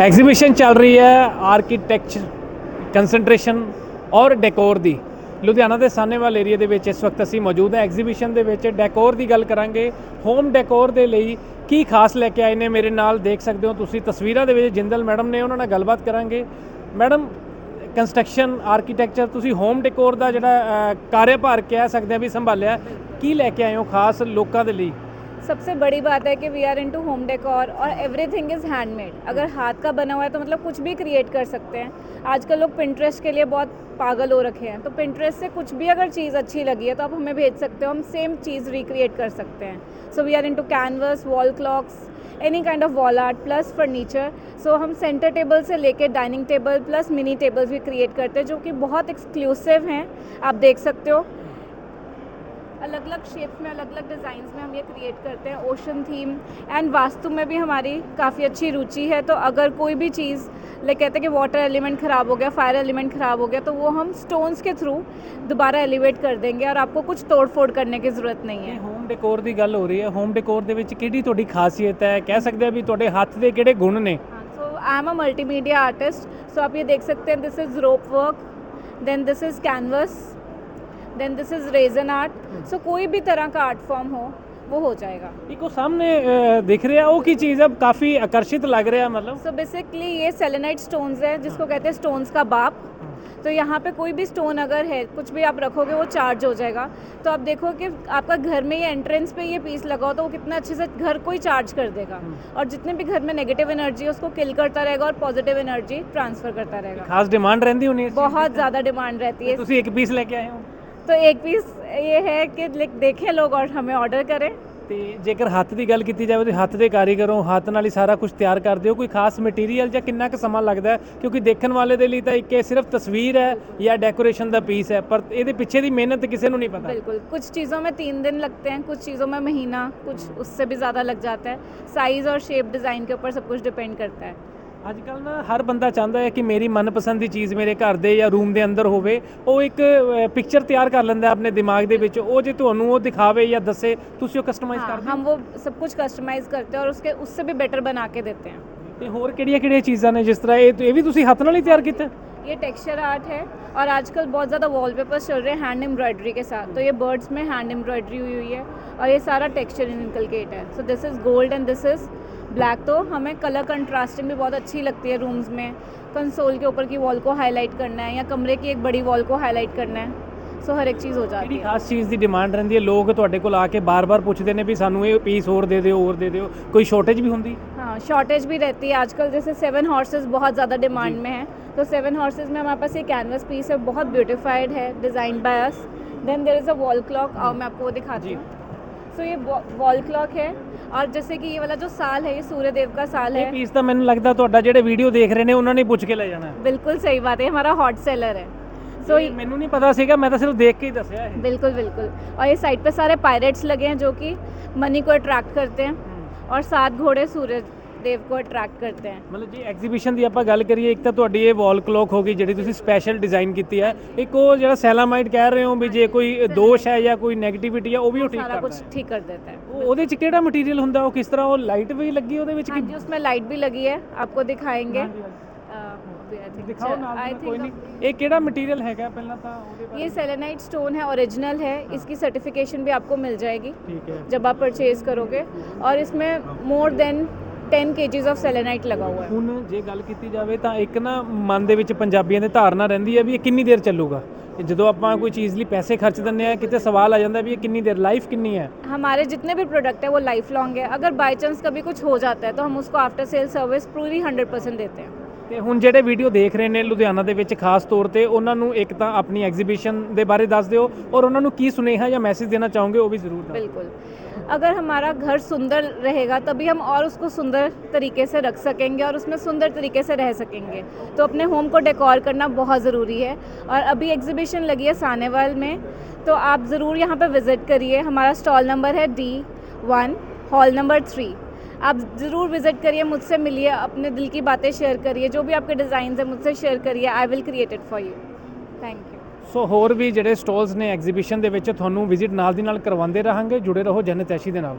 Exhibition ਚੱਲ ਰਹੀ ਹੈ ਆਰਕੀਟੈਕਚਰ ਕੰਸੈਂਟ੍ਰੇਸ਼ਨ ਔਰ ਡੈਕੋਰ ਦੀ। ਲੁਧਿਆਣਾ ਦੇ ਸਾਨੇਵਾਲ ਏਰੀਆ ਦੇ ਵਿੱਚ ਇਸ ਵਕਤ ਅਸੀਂ ਮੌਜੂਦ ਹਾਂ। ਐਗਜ਼ੀਬਿਸ਼ਨ ਦੇ ਵਿੱਚ ਡੈਕੋਰ ਦੀ ਗੱਲ ਕਰਾਂਗੇ। ਹੋਮ ਡੈਕੋਰ ਦੇ ਲਈ ਕੀ ਖਾਸ ਲੈ ਕੇ ਆਏ ਨੇ ਮੇਰੇ ਨਾਲ ਦੇਖ ਸਕਦੇ ਹੋ ਤੁਸੀਂ। ਤਸਵੀਰਾਂ ਦੇ ਵਿੱਚ ਜਿੰਦਲ ਮੈਡਮ ਨੇ ਉਹਨਾਂ ਨਾਲ ਗੱਲਬਾਤ ਕਰਾਂਗੇ। ਮੈਡਮ ਕੰਸਟਰਕਸ਼ਨ ਆਰਕੀਟੈਕਚਰ ਤੁਸੀਂ ਹੋਮ ਡੈਕੋਰ ਦਾ ਜਿਹੜਾ ਅ, ਕਾਰਜਭਾਰ ਕਹਿ ਸਕਦੇ ਆ ਵੀ ਸੰਭਾਲਿਆ। ਕੀ ਲੈ ਕੇ ਆਏ ਹੋ ਖਾਸ ਲੋਕਾਂ ਦੇ ਲਈ? सबसे बड़ी बात है कि we are into home decor और एवरीथिंग इज़ हैंडमेड अगर हाथ का बना हुआ है तो मतलब कुछ भी क्रिएट कर सकते हैं. आजकल लोग पिंटरेस्ट के लिए बहुत पागल हो रखे हैं. तो पिंटरेस्ट से कुछ भी अगर चीज़ अच्छी लगी है तो आप हमें भेज सकते हो. हम सेम चीज़ रिक्रिएट कर सकते हैं. So we are into canvas wall clocks any kind of wall art plus furniture so हम सेंटर टेबल से लेके dining table plus mini tables भी क्रिएट करते हैं, जो कि बहुत एक्सक्लूसिव हैं. आप देख सकते हो. अलग अलग शेप्स में अलग अलग डिज़ाइंस में हम ये क्रिएट करते हैं ओशन थीम एंड वास्तु में भी हमारी काफ़ी अच्छी रुचि है तो अगर कोई भी चीज़ लाइक कहते हैं कि वाटर एलिमेंट ख़राब हो गया फायर एलिमेंट ख़राब हो गया तो वो हम स्टोन्स के थ्रू दोबारा एलिवेट कर देंगे और आपको कुछ तोड़ फोड़ करने की ज़रूरत नहीं है ਹੋਮ ਡੈਕੋਰ ਦੀ ਗੱਲ ਹੋ ਰਹੀ ਹੈ ਹੋਮ ਡੈਕੋਰ ਦੇ ਵਿੱਚ ਕਿਹੜੀ ਤੁਹਾਡੀ ਖਾਸੀਅਤ ਹੈ ਕਹਿ ਸਕਦੇ ਆ ਵੀ ਤੁਹਾਡੇ ਹੱਥ ਦੇ ਕਿਹੜੇ ਗੁਣ ਨੇ so I am a multimedia artist so आप ये देख सकते हैं this is rope work then this is canvas then this is resin art so कोई भी तरह का आर्ट फॉर्म हो वो हो जाएगा। इको सामने दिख रहा है वो की चीज़ अब काफ़ी आकर्षित लग रहा है मतलब। सो बेसिकली ये सेलेनाइट स्टोन्स है जिसको हाँ। कहते हैं स्टोन्स का बाप। हाँ। तो यहाँ पे कोई भी स्टोन अगर है कुछ भी आप रखोगे वो चार्ज हो जाएगा। तो आप देखो कि आपका घर में ये एंट्रेंस पे ये पीस लगाओ तो वो कितना अच्छे से घर को ही चार्ज कर देगा। हाँ। और जितने भी घर में नेगेटिव एनर्जी है उसको किल करता रहेगा और पॉजिटिव एनर्जी ट्रांसफ़र करता रहेगा। खास डिमांड रहती है बहुत ज़्यादा डिमांड रहती है। एक पीस लेके आए हो। तो एक पीस ये है कि लाइक देखें लोग और हमें ऑर्डर करें ਤੇ ਜੇਕਰ ਹੱਥ ਦੀ ਗੱਲ ਕੀਤੀ ਜਾਵੇ ਤੇ ਹੱਥ ਦੇ ਕਾਰੀਗਰੋਂ ਹੱਥ ਨਾਲ ਹੀ ਸਾਰਾ ਕੁਝ ਤਿਆਰ ਕਰਦੇ ਹੋ ਕੋਈ ਖਾਸ ਮਟੀਰੀਅਲ ਜਾਂ ਕਿੰਨਾ ਕੁ ਸਮਾਂ ਲੱਗਦਾ ਹੈ ਕਿਉਂਕਿ ਦੇਖਣ ਵਾਲੇ ਦੇ ਲਈ ਤਾਂ ਇੱਕ ਇਹ ਸਿਰਫ ਤਸਵੀਰ ਹੈ ਜਾਂ ਡੈਕੋਰੇਸ਼ਨ ਦਾ ਪੀਸ ਹੈ ਪਰ ਇਹਦੇ ਪਿੱਛੇ ਦੀ ਮਿਹਨਤ ਕਿਸੇ ਨੂੰ ਨਹੀਂ ਪਤਾ बिल्कुल कुछ चीज़ों में तीन दिन लगते हैं कुछ चीज़ों में महीना कुछ उससे भी ज़्यादा लग जाता है साइज़ और शेप डिज़ाइन के ऊपर सब कुछ डिपेंड करता है ਅੱਜ ਕੱਲ ਨਾ ਹਰ ਬੰਦਾ ਚਾਹੁੰਦਾ ਹੈ ਕਿ ਮੇਰੀ ਮਨਪਸੰਦ ਦੀ ਚੀਜ਼ ਮੇਰੇ ਘਰ ਦੇ ਜਾਂ ਰੂਮ ਦੇ ਅੰਦਰ ਹੋਵੇ ਉਹ ਇੱਕ ਪਿਕਚਰ ਤਿਆਰ ਕਰ ਲੈਂਦਾ ਹੈ ਆਪਣੇ ਦਿਮਾਗ ਦੇ ਵਿੱਚ ਉਹ ਜੇ ਤੁਹਾਨੂੰ ਉਹ ਦਿਖਾਵੇ ਜਾਂ ਦੱਸੇ ਤੁਸੀਂ ਉਹ ਕਸਟਮਾਈਜ਼ हाँ, ਕਰਦੇ ਹੋ हम वो सब कुछ कस्टमाइज़ करते हैं और उसके उससे भी बेटर बना के देते हैं ਤੇ ਹੋਰ ਕਿਹੜੀਆਂ ਕਿਹੜੀਆਂ ਚੀਜ਼ਾਂ ਨੇ ਜਿਸ ਤਰ੍ਹਾਂ ਇਹ ਇਹ ਵੀ ਤੁਸੀਂ ਹੱਥ ਨਾਲ ਹੀ ਤਿਆਰ ਕੀਤਾ ये टेक्सचर आर्ट है और आजकल बहुत ज़्यादा वॉलपेपर्स चल रहे हैं हैंड एम्ब्रॉयडरी के साथ तो ये बर्ड्स में हैंड एम्ब्रॉयडरी हुई हुई है और ये सारा टेक्सचर इनकलकेट है so this is gold and this is black तो हमें कलर कंट्रास्टिंग भी बहुत अच्छी लगती है रूम्स में कंसोल के ऊपर की वॉल को हाईलाइट करना है या कमरे की एक बड़ी वॉल को हाईलाइट करना है सो हर एक चीज़ हो जाती ਕਿਹੜੀ है ਖਾਸ ਚੀਜ਼ ਦੀ ਡਿਮਾਂਡ ਰਹਿੰਦੀ ਹੈ ਲੋਕ ਤੁਹਾਡੇ ਕੋਲ ਆ ਕੇ ਬਾਰ-ਬਾਰ ਪੁੱਛਦੇ ਨੇ ਵੀ ਸਾਨੂੰ ਇਹ ਪੀਸ ਹੋਰ ਦੇ ਦਿਓ ਹੋਰ ਦੇ ਦਿਓ ਕੋਈ ਸ਼ਾਰਟੇਜ ਵੀ ਹੁੰਦੀ हाँ शॉर्टेज भी रहती है आजकल जैसे सेवन हॉर्सेस बहुत ज़्यादा डिमांड में है तो सेवन हॉर्सेस में हमारे पास ये कैनवस पीस है बहुत ब्यूटीफाइड है design by us then there is a wall clock और मैं आपको वो दिखाती जी। हूँ सो ये वॉल क्लॉक है और जैसे कि ये वाला जो साल है ये सूर्य देव का साल ਇਹ है ਪੀਸ ਤਾਂ ਮੈਨੂੰ ਲੱਗਦਾ ਤੁਹਾਡਾ ਜਿਹੜੇ ਵੀਡੀਓ ਦੇਖ ਰਹੇ ਨੇ ਉਹਨਾਂ ਨੇ ਪੁੱਛ ਕੇ ਲੈ ਜਾਣਾ ਹੈ बिल्कुल सही बात है ये हमारा हॉट सेलर है सो ਇਹ ਮੈਨੂੰ ਨਹੀਂ ਪਤਾ ਸੀਗਾ ਮੈਂ ਤਾਂ ਸਿਰਫ ਦੇਖ ਕੇ ਹੀ ਦੱਸਿਆ ਇਹ बिल्कुल बिल्कुल और ये साइड पे सारे पायरेट्स लगे हैं जो कि मनी को अट्रैक्ट करते हैं और सात घोड़े सूर्य देव को अट्रैक्ट करते हैं ਮਤਲਬ ਜੀ ਐਗਜ਼ੀਬਿਸ਼ਨ ਦੀ ਆਪਾਂ ਗੱਲ ਕਰੀਏ ਇੱਕ ਤਾਂ ਤੁਹਾਡੀ ਇਹ ਵਾਲ ਕਲੌਕ ਹੋ ਗਈ ਜਿਹੜੀ ਤੁਸੀਂ ਸਪੈਸ਼ਲ ਡਿਜ਼ਾਈਨ ਕੀਤੀ ਹੈ। ਇੱਕ ਉਹ ਜਿਹੜਾ ਸੈਲਾਮਾਈਟ ਕਹਿ ਰਹੇ ਹੋ ਵੀ ਜੇ ਕੋਈ ਦੋਸ਼ ਹੈ ਜਾਂ ਕੋਈ 네ਗੇਟਿਵਿਟੀ ਹੈ ਉਹ ਵੀ ਉਹ ਠੀਕ ਸਾरा ਕਰਦਾ ਕੁछ ਹੈ। ठीक कर देते हैं ਉਹ- ਉਹਦੇ 'ਚ ਕਿਹੜਾ ਮਟੀਰੀਅਲ ਹੁੰਦਾ? ਉਹ ਕਿਸ ਤਰ੍ਹਾਂ ਉਹ ਲਾਈਟ ਵੀ ਲੱਗੀ ਉਹਦੇ ਵਿੱਚ हाँ कि जी उसमें लाइट भी लगी है आपको दिखाएंगे हाँ जी, ਇਹ ਕਿਹੜਾ ਮਟੀਰੀਅਲ ਹੈਗਾ ਪਹਿਲਾਂ ਤਾਂ ਉਹਦੇ ਬਾਰੇ? ये सेलेनाइट स्टोन है ओरिजिनल है इसकी सर्टिफिकेशन भी आपको मिल जाएगी ठीक है जब आप परचेज करोगे और इसमें more than ten KGs of selenite लगा हुआ है ਹੁਣ ਜੇ ਗੱਲ ਕੀਤੀ ਜਾਵੇ ਤਾਂ ਇੱਕ ਨਾ ਮਨ ਦੇ ਵਿੱਚ ਪੰਜਾਬੀਆਂ ਦੇ ਧਾਰਨਾ ਰਹਿੰਦੀ ਹੈ ਵੀ ਇਹ ਕਿੰਨੀ ਦੇਰ ਚੱਲੂਗਾ ਇਹ ਜਦੋਂ ਆਪਾਂ ਕੋਈ ਚੀਜ਼ ਲਈ ਪੈਸੇ ਖਰਚ ਦਿੰਦੇ ਆ ਕਿਤੇ ਸਵਾਲ ਆ ਜਾਂਦਾ ਵੀ ਇਹ ਕਿੰਨੀ ਦੇਰ ਲਾਈਫ ਕਿੰਨੀ ਹੈ हमारे जितने भी प्रोडक्ट है वो लाइफ लॉन्ग है अगर बाई चांस कभी कुछ हो जाता है तो हम उसको आफ्टर सेल सर्विस पूरी हंड्रेड परसेंट देते हैं ਤੇ ਹੁਣ ਜਿਹੜੇ ਵੀਡੀਓ ਦੇਖ ਰਹੇ ਨੇ ਲੁਧਿਆਣਾ ਦੇ ਵਿੱਚ ਖਾਸ ਤੌਰ ਤੇ ਉਹਨਾਂ ਨੂੰ ਇੱਕ ਤਾਂ ਆਪਣੀ ਐਗਜ਼ੀਬਿਸ਼ਨ ਦੇ ਬਾਰੇ ਦੱਸ ਦਿਓ ਔਰ ਉਹਨਾਂ ਨੂੰ ਕੀ ਸੁਨੇਹਾ ਜਾਂ ਮੈਸੇਜ ਦੇਣਾ ਚਾਹੋਗੇ ਉਹ ਵੀ ਜ਼ਰੂਰ ਦਿਓ बिल्कुल अगर हमारा घर सुंदर रहेगा, तभी हम और उसको सुंदर तरीके से रख सकेंगे और उसमें सुंदर तरीके से रह सकेंगे। तो अपने होम को डेकोर करना बहुत ज़रूरी है। और अभी एग्जीबिशन लगी है सानेवाल में तो आप ज़रूर यहाँ पर विज़िट करिए। हमारा स्टॉल नंबर है D one hall number three आप ज़रूर विज़िट करिए, मुझसे मिलिए, अपने दिल की बातें शेयर करिए। जो भी आपके डिज़ाइन है, मुझसे शेयर करिए। I will create it for you thank you so ਹੋਰ ਵੀ ਜਿਹੜੇ ਸਟਾਲਸ ਨੇ ਐਗਜ਼ੀਬਿਸ਼ਨ ਦੇ ਵਿੱਚ ਤੁਹਾਨੂੰ ਵਿਜ਼ਿਟ ਨਾਲ ਦੀ ਨਾਲ ਕਰਵਾਉਂਦੇ ਰਹਾਂਗੇ। ਜੁੜੇ ਰਹੋ ਜਨਤੈਸ਼ੀ ਦੇ ਨਾਲ।